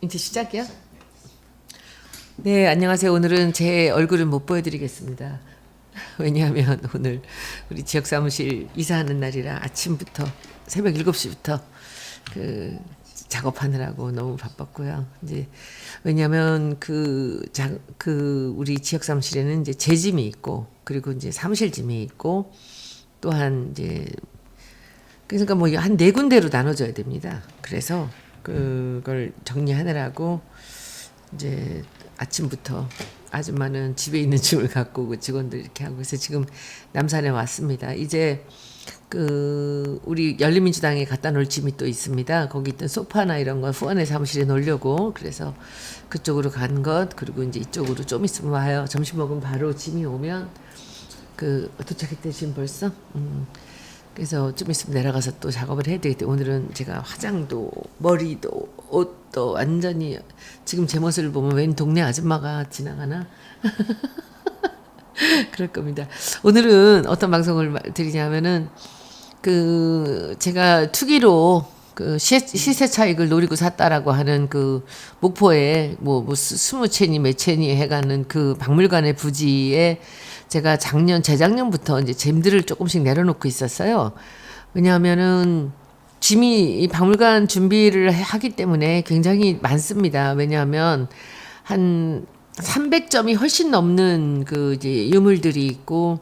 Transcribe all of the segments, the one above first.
이제 시작이야? 네, 안녕하세요. 오늘은 제 얼굴은 못 보여드리겠습니다. 왜냐하면 오늘 우리 지역 사무실 이사하는 날이라 아침부터 새벽 7시부터 그 작업하느라고 너무 바빴고요. 이제 왜냐하면 그, 자, 그 우리 지역 사무실에는 이제 제 짐이 있고 그리고 이제 사무실 짐이 있고 또한 이제 그러니까 뭐 한 네 군데로 나눠져야 됩니다. 그래서 그걸 정리하느라고 이제 아침부터 아줌마는 집에 있는 짐을 갖고 오고 직원들 이렇게 하고 그래서 지금 남산에 왔습니다. 이제 그 우리 열린민주당에 갖다 놓을 짐이 또 있습니다. 거기 있던 소파나 이런 거 후원의 사무실에 놓으려고 그래서 그쪽으로 간 것 그리고 이제 이쪽으로 좀 있으면 와요. 점심 먹으면 바로 짐이 오면 그 도착했대 지금 벌써. 음. 그래서 좀 있으면 내려가서 또 작업을 해야 때문에 오늘은 제가 화장도 머리도 옷도 완전히 지금 제 모습을 보면 웬 동네 아줌마가 지나가나 그럴 겁니다. 오늘은 어떤 방송을 마- 드리냐면은 그 제가 투기로 그 시, 시세 차익을 노리고 샀다라고 하는 그 목포에 뭐, 뭐 스- 스무 채니 몇 채니 해가는 그 박물관의 부지에 제가 작년 재작년부터 이제 잼들을 조금씩 내려놓고 있었어요. 왜냐하면은 짐이 이 박물관 준비를 하기 때문에 굉장히 많습니다. 왜냐하면 한 300점이 훨씬 넘는 그 이제 유물들이 있고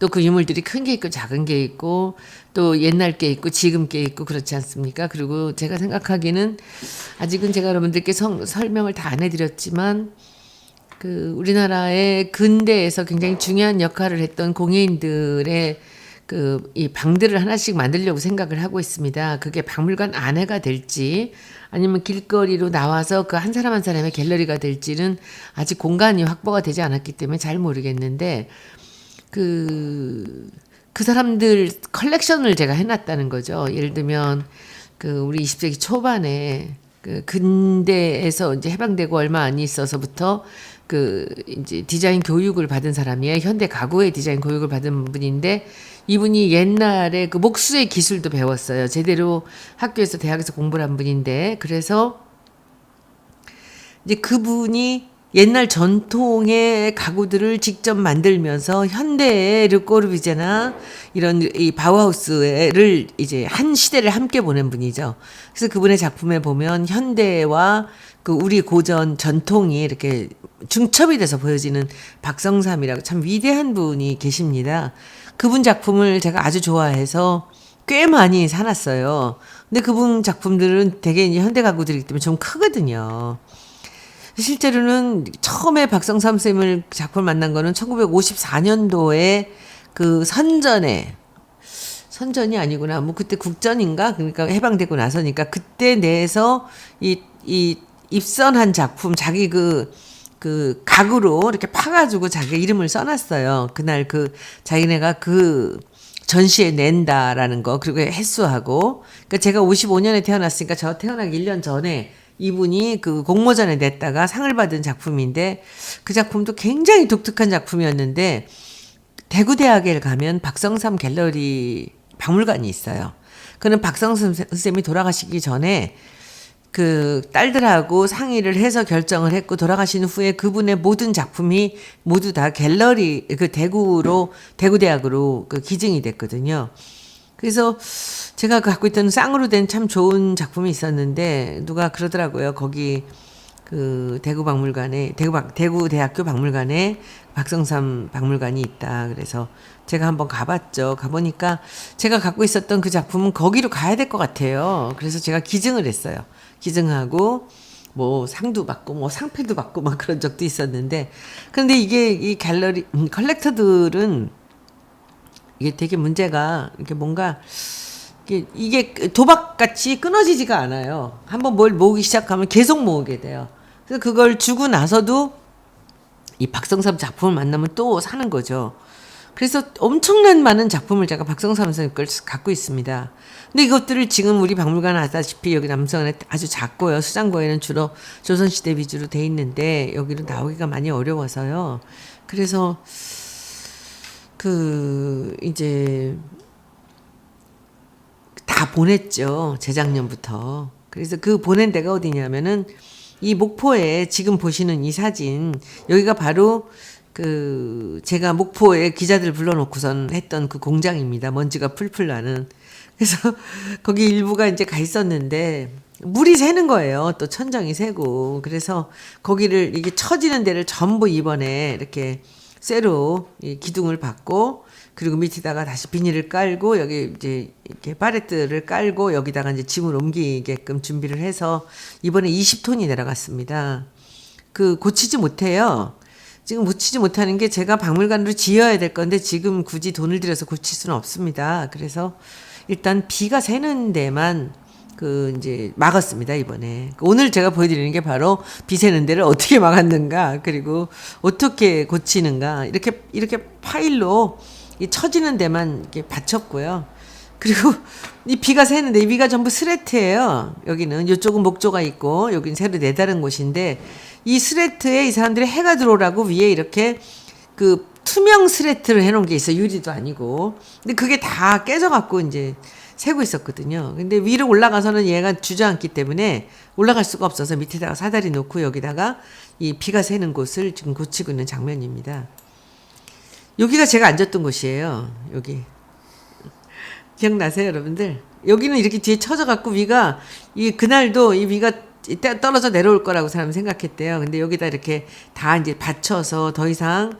또 그 유물들이 큰 게 있고 작은 게 있고 또 옛날 게 있고 지금 게 있고 그렇지 않습니까? 그리고 제가 생각하기는 아직은 제가 여러분들께 성, 설명을 다 안 해드렸지만 그 우리나라의 근대에서 굉장히 중요한 역할을 했던 공예인들의 그 이 방들을 하나씩 만들려고 생각을 하고 있습니다. 그게 박물관 안에가 될지 아니면 길거리로 나와서 그 한 사람 한 사람의 갤러리가 될지는 아직 공간이 확보가 되지 않았기 때문에 잘 모르겠는데 그, 그 사람들 컬렉션을 제가 해놨다는 거죠. 예를 들면, 그, 우리 20세기 초반에, 그, 근대에서 이제 해방되고 얼마 안 있어서부터, 그, 이제 디자인 교육을 받은 사람이에요. 현대 가구의 디자인 교육을 받은 분인데, 이분이 옛날에 그 목수의 기술도 배웠어요. 제대로 학교에서 대학에서 공부를 한 분인데, 그래서 이제 그분이 옛날 전통의 가구들을 직접 만들면서 현대의 르꼬르비제나 이런 이 바우하우스를 이제 한 시대를 함께 보낸 분이죠. 그래서 그분의 작품에 보면 현대와 그 우리 고전 전통이 이렇게 중첩이 돼서 보여지는 박성삼이라고 참 위대한 분이 계십니다. 그분 작품을 제가 아주 좋아해서 꽤 많이 사놨어요. 근데 그분 작품들은 되게 현대 가구들이기 때문에 좀 크거든요. 실제로는 처음에 박성삼 쌤을 작품을 만난 거는 1954년도에 그 선전에 선전이 아니구나. 뭐 그때 국전인가? 그러니까 해방되고 나서니까 그때 내에서 이, 이 입선한 작품 자기 그, 그 각으로 이렇게 파가지고 자기 이름을 써놨어요. 그날 그 자기네가 그 전시에 낸다라는 거 그리고 횟수하고 그러니까 제가 55년에 태어났으니까 저 태어나기 1년 전에 이분이 그 공모전에 냈다가 상을 받은 작품인데 그 작품도 굉장히 독특한 작품이었는데 대구 대학에 가면 박성삼 갤러리 박물관이 있어요. 그는 박성삼 선생님이 돌아가시기 전에 그 딸들하고 상의를 해서 결정을 했고 돌아가신 후에 그분의 모든 작품이 모두 다 갤러리 그 대구로 대구 대학으로 그 기증이 됐거든요. 그래서 제가 갖고 있던 쌍으로 된 참 좋은 작품이 있었는데 누가 그러더라고요. 거기 그 대구 박물관에 대구 박 대구 대학교 박물관에 박성삼 박물관이 있다. 그래서 제가 한번 가봤죠. 가보니까 제가 갖고 있었던 그 작품은 거기로 가야 될 것 같아요. 그래서 제가 기증을 했어요. 기증하고 뭐 상도 받고 뭐 상패도 받고 막 그런 적도 있었는데 그런데 이게 이 갤러리 음, 컬렉터들은 이게 되게 문제가 이게 뭔가 이게, 이게 도박같이 끊어지지가 않아요. 한번 뭘 모으기 시작하면 계속 모으게 돼요. 그래서 그걸 주고 나서도 이 박성삼 작품을 만나면 또 사는 거죠. 그래서 엄청난 많은 작품을 제가 박성삼 선생님 걸 갖고 있습니다. 근데 이것들을 지금 우리 박물관 아다시피 여기 남성에 아주 작고요. 수장고에는 주로 조선시대 위주로 돼 있는데 여기로 나오기가 많이 어려워서요. 그래서 그 이제 다 보냈죠. 재작년부터. 그래서 그 보낸 데가 어디냐면은 이 목포에 지금 보시는 이 사진 여기가 바로 그 제가 목포에 기자들 불러놓고선 했던 그 공장입니다. 먼지가 풀풀 나는. 그래서 거기 일부가 이제 가 있었는데 물이 새는 거예요. 또 천정이 새고. 그래서 거기를 이게 처지는 데를 전부 이번에 이렇게 쇠로 이 기둥을 받고 그리고 밑에다가 다시 비닐을 깔고 여기 이제 이렇게 파레트를 깔고 여기다가 이제 짐을 옮기게끔 준비를 해서 이번에 20톤이 내려갔습니다. 그 고치지 못해요. 지금 고치지 못하는 게 제가 박물관으로 지어야 될 건데 지금 굳이 돈을 들여서 고칠 수는 없습니다. 그래서 일단 비가 새는 데만 그 이제 막았습니다 이번에. 오늘 제가 보여드리는 게 바로 비 새는 데를 어떻게 막았는가 그리고 어떻게 고치는가 이렇게 이렇게 파일로 이 처지는 데만 이렇게 받쳤고요. 그리고 이 비가 새는데 이 비가 전부 스레트예요. 여기는 이쪽은 목조가 있고 여기는 새로 내다른 곳인데 이 스레트에 이 사람들이 해가 들어오라고 위에 이렇게 그 투명 스레트를 해놓은 게 있어 요 유리도 아니고 근데 그게 다 깨져갖고 이제 새고 있었거든요. 근데 위로 올라가서는 얘가 주저앉기 때문에 올라갈 수가 없어서 밑에다가 사다리 놓고 여기다가 이 비가 새는 곳을 지금 고치고 있는 장면입니다. 여기가 제가 앉았던 곳이에요. 여기 기억나세요, 여러분들? 여기는 이렇게 뒤에 쳐져갖고 위가 이 그날도 이 위가 이때 떨어져 내려올 거라고 사람 생각했대요. 근데 여기다 이렇게 다 이제 받쳐서 더 이상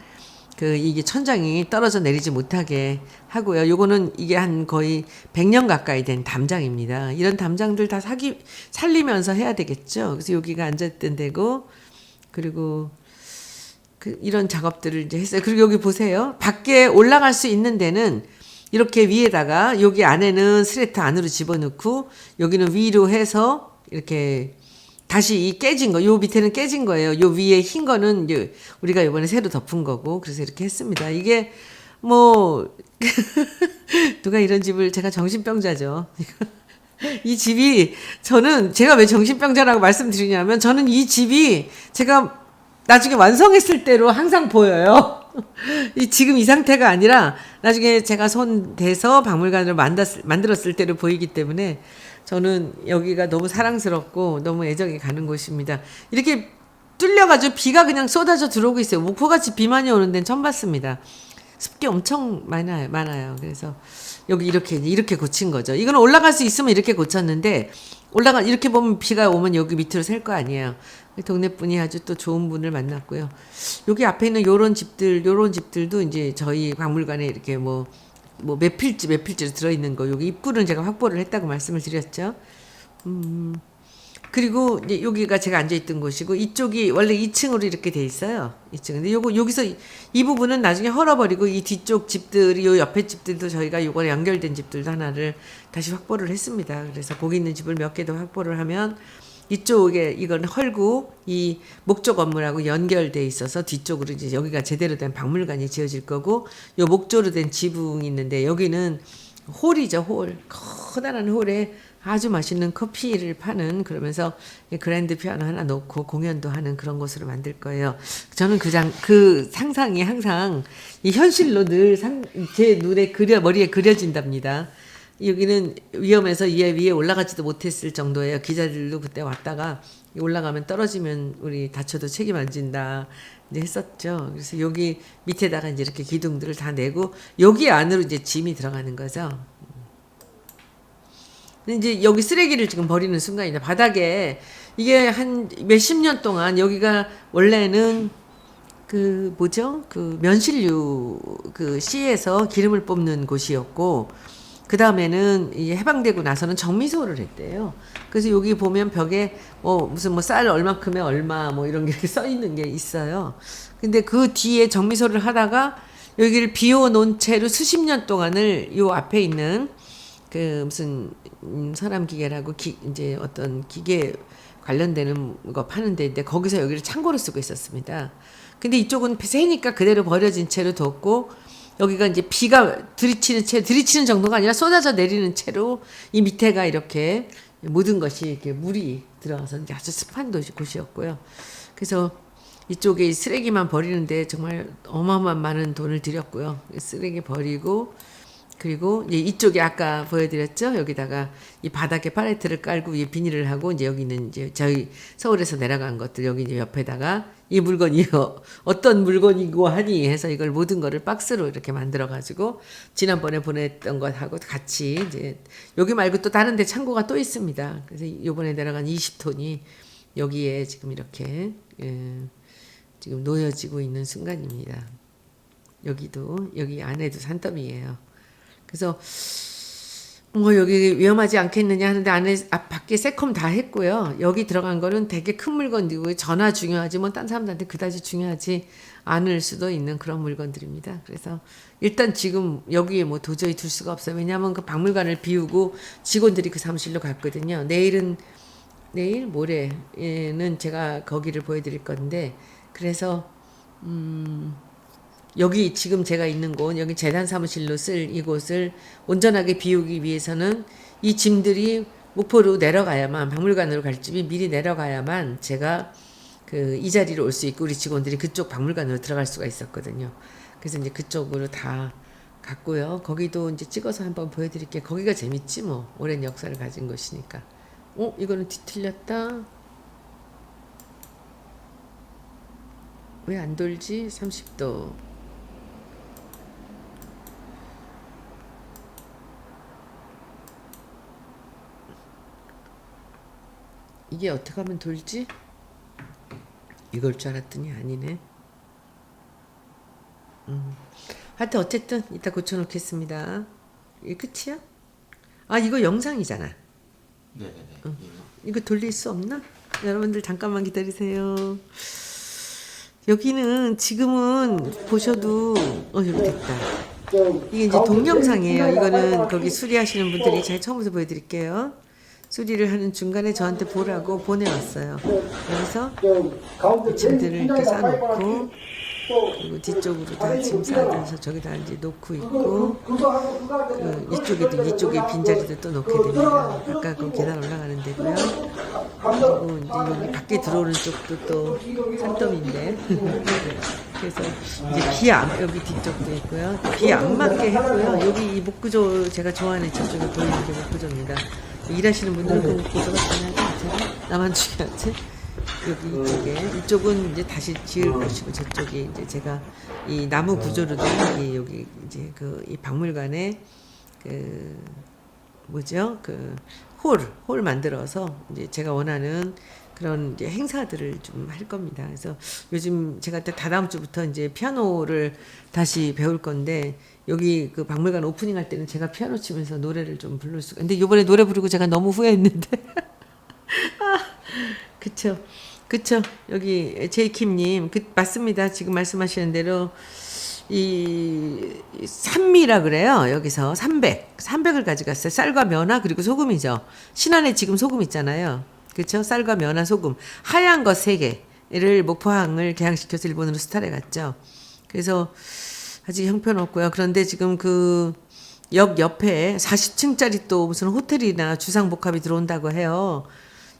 그 이게 천장이 떨어져 내리지 못하게 하고요. 요거는 이게 한 거의 100년 가까이 된 담장입니다. 이런 담장들 다 사기 살리면서 해야 되겠죠. 그래서 여기가 앉았던 데고 그리고 그 이런 작업들을 이제 했어요. 그리고 여기 보세요. 밖에 올라갈 수 있는 데는 이렇게 위에다가 여기 안에는 스레트 안으로 집어넣고 여기는 위로 해서 이렇게 다시 이 깨진 거, 요 밑에는 깨진 거예요. 요 위에 흰 거는 우리가 이번에 새로 덮은 거고, 그래서 이렇게 했습니다. 이게 뭐 누가 이런 집을 제가 정신병자죠. 이 집이 저는 제가 왜 정신병자라고 말씀드리냐면 저는 이 집이 제가 나중에 완성했을 때로 항상 보여요. 이 지금 이 상태가 아니라 나중에 제가 손 대서 만들었을, 만들었을 때로 보이기 때문에 저는 여기가 너무 사랑스럽고 너무 애정이 가는 곳입니다. 이렇게 뚫려가지고 비가 그냥 쏟아져 들어오고 있어요. 목포같이 비 많이 오는 데는 처음 봤습니다. 습기 엄청 많아요. 많아요. 그래서 여기 이렇게 이렇게 고친 거죠. 이거는 올라갈 수 있으면 이렇게 고쳤는데 올라가 이렇게 보면 비가 오면 여기 밑으로 셀 거 아니에요. 동네 분이 아주 또 좋은 분을 만났고요. 여기 앞에 있는 요런 집들, 요런 집들도 이제 저희 박물관에 이렇게 뭐, 뭐몇 필지, 몇 필지로 들어있는 거, 여기 입구는 제가 확보를 했다고 말씀을 드렸죠. 음, 그리고 이제 여기가 제가 앉아있던 곳이고, 이쪽이 원래 2층으로 이렇게 돼 있어요. 2층. 근데 요거, 여기서 이, 이 부분은 나중에 헐어버리고, 이 뒤쪽 집들이, 요 옆에 집들도 저희가 요거 연결된 집들도 하나를 다시 확보를 했습니다. 그래서 거기 있는 집을 몇 개 더 확보를 하면, 이쪽에 이건 헐고 이 목조 건물하고 연결돼 있어서 뒤쪽으로 이제 여기가 제대로 된 박물관이 지어질 거고 요 목조로 된 지붕이 있는데 여기는 홀이죠 홀 커다란 홀에 아주 맛있는 커피를 파는 그러면서 그랜드 피아노 하나 놓고 공연도 하는 그런 곳으로 만들 거예요. 저는 그장그 상상이 항상 이 현실로 늘 제 눈에 그려 머리에 그려진답니다. 여기는 위험해서 위에 위에 올라가지도 못했을 정도예요. 기자들도 그때 왔다가 올라가면 떨어지면 우리 다쳐도 책임 안 진다. 이제 했었죠. 그래서 여기 밑에다가 이제 이렇게 기둥들을 다 내고 여기 안으로 이제 짐이 들어가는 거죠. 이제 여기 쓰레기를 지금 버리는 순간이다. 바닥에 이게 한 몇십 년 동안 여기가 원래는 그 뭐죠? 그 면실류 그 씨에서 기름을 뽑는 곳이었고 그 다음에는 이 해방되고 나서는 정미소를 했대요. 그래서 여기 보면 벽에 뭐 무슨 뭐 쌀 얼마큼에 얼마 뭐 이런 게 이렇게 써 있는 게 있어요. 근데 그 뒤에 정미소를 하다가 여기를 비워 놓은 채로 수십 년 동안을 요 앞에 있는 그 무슨 음, 사람 기계라고 기, 이제 어떤 기계 관련되는 거 파는 데인데 거기서 여기를 창고로 쓰고 있었습니다. 근데 이쪽은 새니까 그대로 버려진 채로 뒀고 여기가 이제 비가 들이치는 채 들이치는 정도가 아니라 쏟아져 내리는 채로 이 밑에가 이렇게 모든 것이 이렇게 물이 들어가서 아주 습한 도시 곳이었고요. 그래서 이쪽에 쓰레기만 버리는데 정말 어마어마한 많은 돈을 들였고요. 쓰레기 버리고 그리고 이제 이쪽에 아까 보여드렸죠. 여기다가 이 바닥에 팔레트를 깔고 위에 비닐을 하고 이제 여기는 이제 저희 서울에서 내려간 것들 여기 이제 옆에다가 이 물건이 어, 어떤 물건이고 하니 해서 이걸 모든 거를 박스로 이렇게 만들어 가지고 지난번에 보냈던 것하고 같이 이제 여기 말고 또 다른 데 창고가 또 있습니다. 그래서 요번에 내려간 20톤이 여기에 지금 이렇게 예, 지금 놓여지고 있는 순간입니다. 여기도 여기 안에도 산더미예요. 그래서 뭐 여기 위험하지 않겠느냐 하는데 안에 앞 밖에 세컴 다 했고요. 여기 들어간 거는 되게 큰 물건이고 전화 중요하지 뭐 딴 사람들한테 그다지 중요하지 않을 수도 있는 그런 물건들입니다. 그래서 일단 지금 여기에 뭐 도저히 둘 수가 없어요. 왜냐하면 그 박물관을 비우고 직원들이 그 사무실로 갔거든요. 내일은 내일 모레는 제가 거기를 보여드릴 건데 그래서 음. 여기 지금 제가 있는 곳 여기 재단 사무실로 쓸 이곳을 온전하게 비우기 위해서는 이 짐들이 목포로 내려가야만 박물관으로 갈 집이 미리 내려가야만 제가 그 이 자리로 올 수 있고 우리 직원들이 그쪽 박물관으로 들어갈 수가 있었거든요. 그래서 이제 그쪽으로 다 갔고요. 거기도 이제 찍어서 한번 보여드릴게요. 거기가 재밌지 뭐 오랜 역사를 가진 곳이니까. 어 이거는 뒤틀렸다. 왜 안 돌지? 30도. 이게 어떻게 하면 돌지? 이걸 줄 알았더니 아니네. 음. 하여튼 어쨌든 이따 고쳐놓겠습니다. 이게 끝이야? 아 이거 영상이잖아. 네네네. 이거 돌릴 수 없나? 여러분들 잠깐만 기다리세요. 여기는 지금은 보셔도 어 여기 됐다. 이게 이제 동영상이에요. 이거는 거기 수리하시는 분들이 제가 처음부터 보여드릴게요. 수리를 하는 중간에 저한테 보라고 보내왔어요. 그래서 이 짐들을 이렇게 싸놓고 그리고 뒤쪽으로 다 짐 싸들어서 저기다 이제 놓고 있고 그 이쪽에도 이쪽에 빈자리도 또 놓게 됩니다. 아까 그 계단 올라가는 데고요. 그리고 이제 여기 밖에 들어오는 쪽도 또 산더미인데 그래서 이제 비안 여기 뒤쪽도 있고요. 비 안 맞게 했고요. 여기 이 목구조 제가 좋아하는 저쪽에 보이는 게 목구조입니다. 일하시는 분들은 그 목구조가 중요하지 나만 중요하지? 여기 이쪽에 이쪽은 이제 다시 지을 것이고 저쪽이 이제 제가 이 나무 구조로 된이 여기 이제 그 이 박물관에 그 뭐죠? 그 홀 홀 만들어서 이제 제가 원하는 그런 이제 행사들을 좀 할 겁니다. 그래서 요즘 제가 또 다다음 주부터 이제 피아노를 다시 배울 건데 여기 그 박물관 오프닝 할 때는 제가 피아노 치면서 노래를 좀 부를 수가. 근데 이번에 노래 부르고 제가 너무 후회했는데. 아, 그쵸. 그쵸. 여기 제이킴님, 그, 맞습니다. 지금 말씀하시는 대로 이 산미라 그래요. 여기서 300. 300을 가져갔어요. 쌀과 면화 그리고 소금이죠. 신안에 지금 소금 있잖아요. 그쵸? 쌀과 면화 소금. 하얀 것 3개를 목포항을 개항시켜서 일본으로 수탈해 갔죠. 그래서 아직 형편없고요. 그런데 지금 그 역 옆에 40층짜리 또 무슨 호텔이나 주상복합이 들어온다고 해요.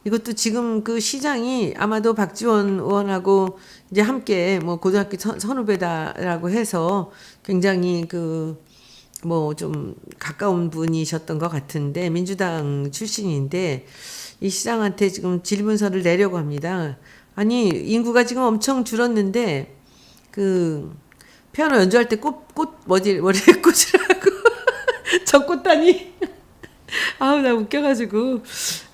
이것도 지금 그 시장이 아마도 박지원 의원하고 이제 함께 뭐 고등학교 선, 선후배다라고 해서 굉장히 그 뭐 좀 가까운 분이셨던 것 같은데 민주당 출신인데 이 시장한테 지금 질문서를 내려고 합니다. 아니 인구가 지금 엄청 줄었는데 그 피아노 연주할 때 꽃꽃 머리 머리에 꽂으라고 적꽃다니. 아우 나 웃겨가지고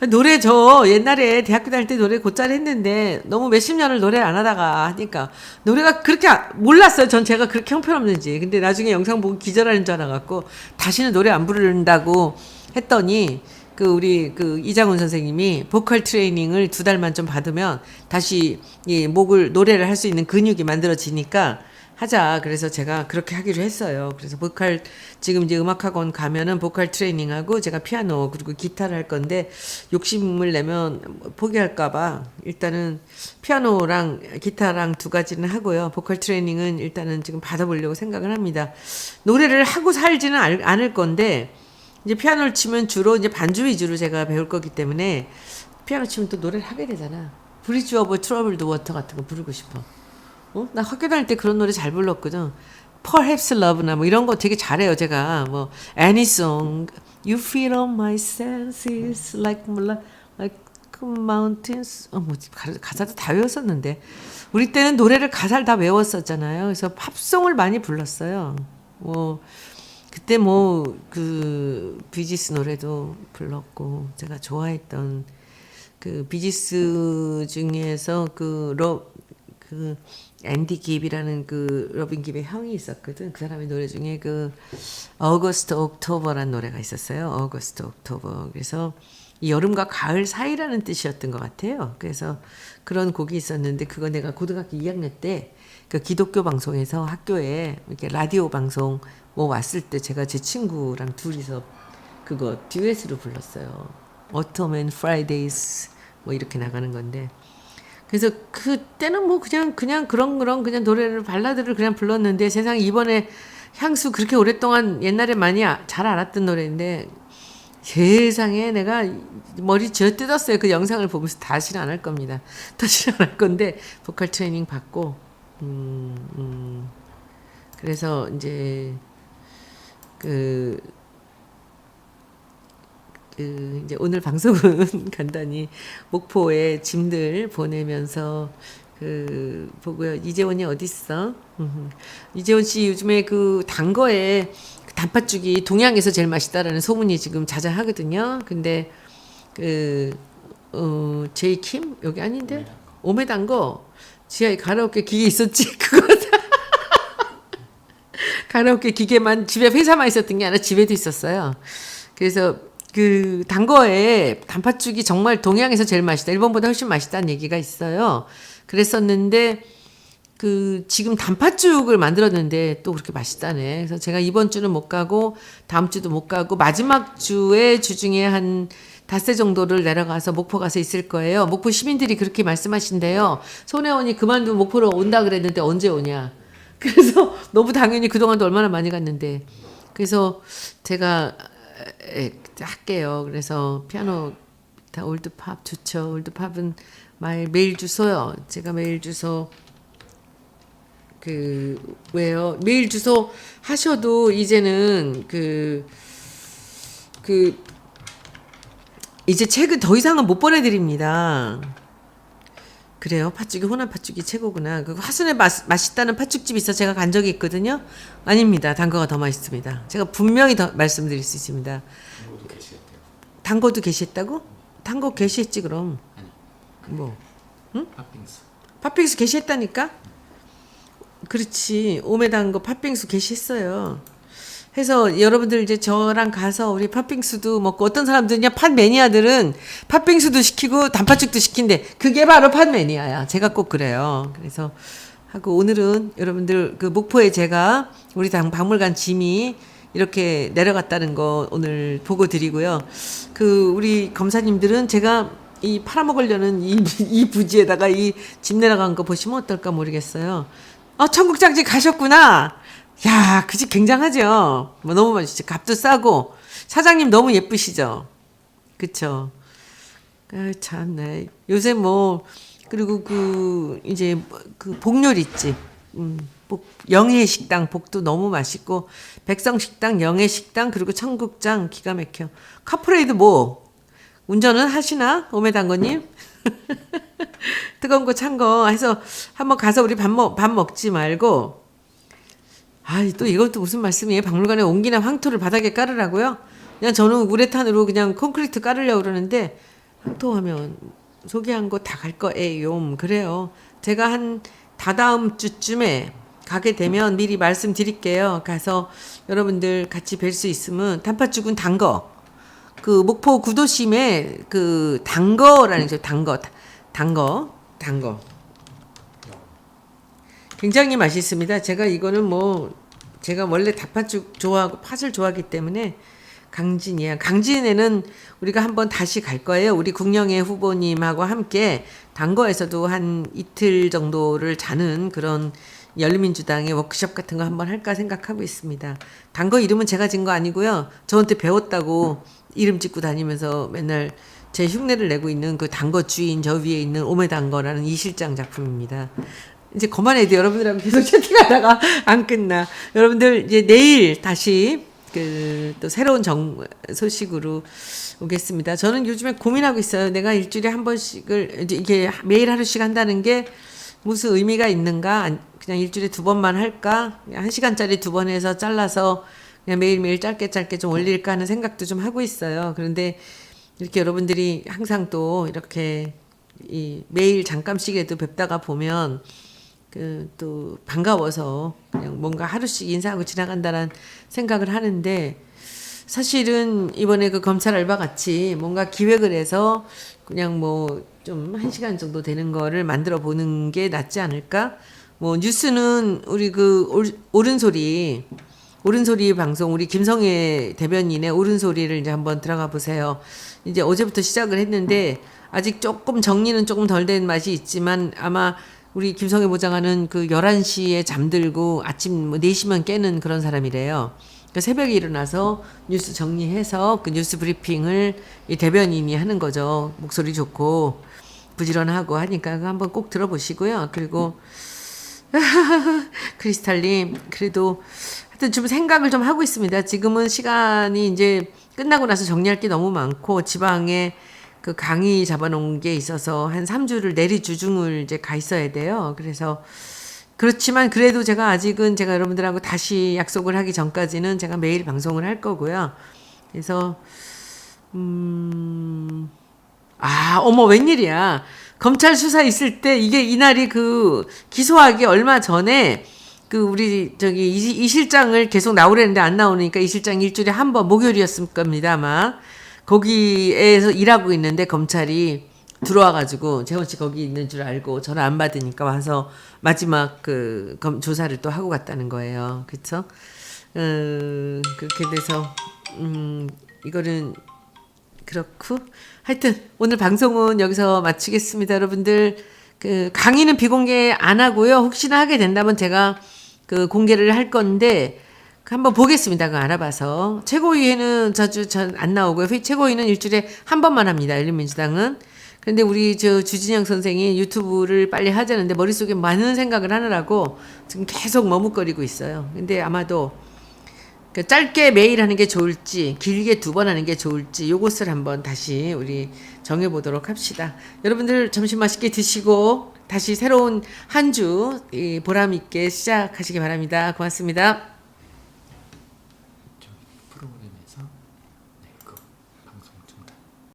노래 저 옛날에 대학교 다닐 때 노래 곧잘 했는데 너무 몇십 년을 노래 안 하다가 하니까 노래가 그렇게 아- 몰랐어요. 전 제가 그렇게 형편없는지. 근데 나중에 영상 보고 기절하는 줄 알아갖고 다시는 노래 안 부른다고 했더니 그 우리 그 이장훈 선생님이 보컬 트레이닝을 두 달만 좀 받으면 다시 이 목을 노래를 할 수 있는 근육이 만들어지니까 하자. 그래서 제가 그렇게 하기로 했어요. 그래서 보컬 지금 이제 음악학원 가면은 보컬 트레이닝하고 제가 피아노 그리고 기타를 할 건데 욕심을 내면 포기할까봐 일단은 피아노랑 기타랑 두 가지는 하고요. 보컬 트레이닝은 일단은 지금 받아보려고 생각을 합니다. 노래를 하고 살지는 알- 않을 건데 이제 피아노를 치면 주로 이제 반주 위주로 제가 배울 거기 때문에 피아노 치면 또 노래를 하게 되잖아. 브리지 오브 트러블드 워터 같은 거 부르고 싶어. 어? 나 학교 다닐 때 그런 노래 잘 불렀거든. Perhaps Love나 뭐 이런 거 되게 잘해요 제가 뭐 Any Song You feel on my senses like like mountains 어 가- 가사도 다 외웠었는데 우리 때는 노래를 가사를 다 외웠었잖아요 그래서 팝송을 많이 불렀어요 뭐 그때 뭐 그 비지스 노래도 불렀고 제가 좋아했던 그 비지스 중에서 그러그 앤디 깁이라는 그 로빈 깁의 형이 있었거든. 그 사람의 노래 중에 그 어거스트 옥토버라는 노래가 있었어요. 어거스트 옥토버. 그래서 이 여름과 가을 사이라는 뜻이었던 것 같아요. 그래서 그런 곡이 있었는데 그거 내가 고등학교 2학년 때 그 기독교 방송에서 학교에 이렇게 라디오 방송 뭐 왔을 때 제가 제 친구랑 둘이서 그거 듀엣으로 불렀어요. Autumn Fridays 뭐 이렇게 나가는 건데. 그래서 그때는 뭐 그냥 그냥 그런 그런 그냥 노래를 발라드를 그냥 불렀는데 세상 이번에 향수 그렇게 오랫동안 옛날에 많이 아- 잘 알았던 노래인데 세상에 내가 머리 쥐어 뜯었어요. 그 영상을 보면서 다시는 안 할 겁니다. 다시는 안 할 건데 보컬 트레이닝 받고 음, 음 그래서 이제 그 그 이제 오늘 방송은 간단히 목포에 짐들 보내면서 그 보고요. 이재원이 어디 있어? 이재원 씨 요즘에 그 단 거에 그 단팥죽이 동양에서 제일 맛있다라는 소문이 지금 자자하거든요. 근데 그 어, 제이킴 여기 아닌데 오메단 거 지하에 가라오케 기계 있었지 그거 가라오케 기계만 집에 회사만 있었던 게 아니라 집에도 있었어요. 그래서 그 단 거에 단팥죽이 정말 동양에서 제일 맛있다. 일본보다 훨씬 맛있다는 얘기가 있어요. 그랬었는데 그 지금 단팥죽을 만들었는데 또 그렇게 맛있다네. 그래서 제가 이번 주는 못 가고 다음 주도 못 가고 마지막 주에 주 중에 한 닷새 정도를 내려가서 목포 가서 있을 거예요. 목포 시민들이 그렇게 말씀하신대요. 손혜원이 그만두고 목포로 온다 그랬는데 언제 오냐. 그래서 너무 당연히 그동안도 얼마나 많이 갔는데. 그래서 제가 에, 할게요. 그래서 피아노 다 올드팝 좋죠. 올드팝은 말 메일 주소요. 제가 메일 주소 그 왜요? 메일 주소 하셔도 이제는 그그 이제 책은 더 이상은 못 보내드립니다. 그래요? 팥죽이 호남 팥죽이 최고구나. 그 화순에 맛, 맛있다는 팥죽집 있어 제가 간 적이 있거든요. 아닙니다. 단거가 더 맛있습니다. 제가 분명히 더 말씀드릴 수 있습니다. 단거도 게시했다고? 단거 게시했지 그럼. 뭐 팥빙수. 팥빙수 게시했다니까? 그렇지. 오메 단거 팥빙수 게시했어요. 해서 여러분들 이제 저랑 가서 우리 팥빙수도 먹고 어떤 사람들은요 팥 매니아들은 팥빙수도 시키고 단팥죽도 시킨대. 그게 바로 팥 매니아야. 제가 꼭 그래요. 그래서 하고 오늘은 여러분들 그 목포에 제가 우리 당 박물관 짐이 이렇게 내려갔다는 거 오늘 보고 드리고요. 그 우리 검사님들은 제가 이 팔아먹으려는 이, 이 부지에다가 이 집 내려간 거 보시면 어떨까 모르겠어요. 아 청국장집 가셨구나 야, 그 집 굉장하죠. 뭐 너무 맛있죠. 값도 싸고 사장님 너무 예쁘시죠. 그쵸? 아, 참네. 요새 뭐 그리고 그 이제 그 복요리 있지. 음, 복 영해 식당 복도 너무 맛있고 백성 식당, 영해 식당 그리고 청국장 기가 막혀. 카프레이드 뭐 운전은 하시나 오메단거님? 뜨거운 거 찬 거 해서 한번 가서 우리 밥 먹 밥 먹지 말고 아, 또 이것도 무슨 말씀이에요? 박물관에 옹기나 황토를 바닥에 깔으라고요? 그냥 저는 우레탄으로 그냥 콘크리트 깔으려고 그러는데 황토 하면 소개한 거 다 갈 거예요. 그래요. 제가 한 다다음 주쯤에 가게 되면 미리 말씀드릴게요. 가서 여러분들 같이 뵐 수 있으면 단팥죽은 단 거. 그 목포 구도심에 그 단거라는 죠 단거. 단거. 단거. 굉장히 맛있습니다. 제가 이거는 뭐 제가 원래 닭팥죽 좋아하고 팥을 좋아하기 때문에 강진이야. 강진에는 우리가 한번 다시 갈 거예요. 우리 국영애 후보님하고 함께 단거에서도 한 이틀 정도를 자는 그런 열린민주당의 워크숍 같은 거 한번 할까 생각하고 있습니다. 단거 이름은 제가 진 거 아니고요. 저한테 배웠다고 이름 짓고 다니면서 맨날 제 흉내를 내고 있는 그 단거 주인 저 위에 있는 오메 단거라는 이 실장 작품입니다. 이제 그만해야 돼. 여러분들하고 계속 채팅하다가 안 끝나. 여러분들 이제 내일 다시 그 또 새로운 정 소식으로 오겠습니다. 저는 요즘에 고민하고 있어요. 내가 일주일에 한 번씩을 이제 이게 매일 하루씩 한다는 게 무슨 의미가 있는가? 안- 그냥 일주일에 두 번만 할까? 한 시간짜리 두 번 해서 잘라서 그냥 매일매일 짧게 짧게 좀 올릴까 하는 생각도 좀 하고 있어요. 그런데 이렇게 여러분들이 항상 또 이렇게 이 매일 잠깐씩이라도 뵙다가 보면 그 또 반가워서 그냥 뭔가 하루씩 인사하고 지나간다는 생각을 하는데 사실은 이번에 그 검찰 알바 같이 뭔가 기획을 해서 그냥 뭐 좀 한 시간 정도 되는 거를 만들어 보는 게 낫지 않을까? 뭐 뉴스는 우리 그 올- 옳은 소리 옳은 소리 방송 우리 김성애 대변인의 옳은 소리를 이제 한번 들어가 보세요. 이제 어제부터 시작을 했는데 아직 조금 정리는 조금 덜 된 맛이 있지만 아마 우리 김성애 보장하는 그 11시에 잠들고 아침 뭐 4시면 깨는 그런 사람이래요. 그 새벽에 일어나서 뉴스 정리해서 그 뉴스 브리핑을 이 대변인이 하는 거죠. 목소리 좋고 부지런하고 하니까 한번 꼭 들어보시고요. 그리고 크리스탈님 그래도 하여튼 좀 생각을 좀 하고 있습니다. 지금은 시간이 이제 끝나고 나서 정리할 게 너무 많고 지방에 그 강의 잡아놓은 게 있어서 한 3주를 내리 주중을 이제 가 있어야 돼요. 그래서 그렇지만 그래도 제가 아직은 제가 여러분들하고 다시 약속을 하기 전까지는 제가 매일 방송을 할 거고요. 그래서 음, 아, 어머, 웬일이야. 검찰 수사 있을 때 이게 이날이 그 기소하기 얼마 전에 그 우리 저기 이, 이 실장을 계속 나오려는데 안 나오니까 이 실장 일주일에 한 번 목요일이었을 겁니다 아마 거기에서 일하고 있는데 검찰이 들어와가지고 재원 씨 거기 있는 줄 알고 전화 안 받으니까 와서 마지막 그 검, 조사를 또 하고 갔다는 거예요. 그쵸? 음, 그렇게 돼서 음 이거는 그렇고. 하여튼 오늘 방송은 여기서 마치겠습니다 여러분들. 그 강의는 비공개 안 하고요. 혹시나 하게 된다면 제가 그 공개를 할 건데 그 한번 보겠습니다 그 알아봐서 최고위회는 자주 잘안 나오고요 회- 최고위는 일주일에 한 번만 합니다 열린민주당은 그런데 우리 저 주진영 선생이 유튜브를 빨리 하자는데 머릿속에 많은 생각을 하느라고 지금 계속 머뭇거리고 있어요 근데 아마도 그 짧게 매일 하는 게 좋을지 길게 두 번 하는 게 좋을지 요것을 한번 다시 우리 정해 보도록 합시다. 여러분들 점심 맛있게 드시고 다시 새로운 한 주 보람 있게 시작하시기 바랍니다. 고맙습니다.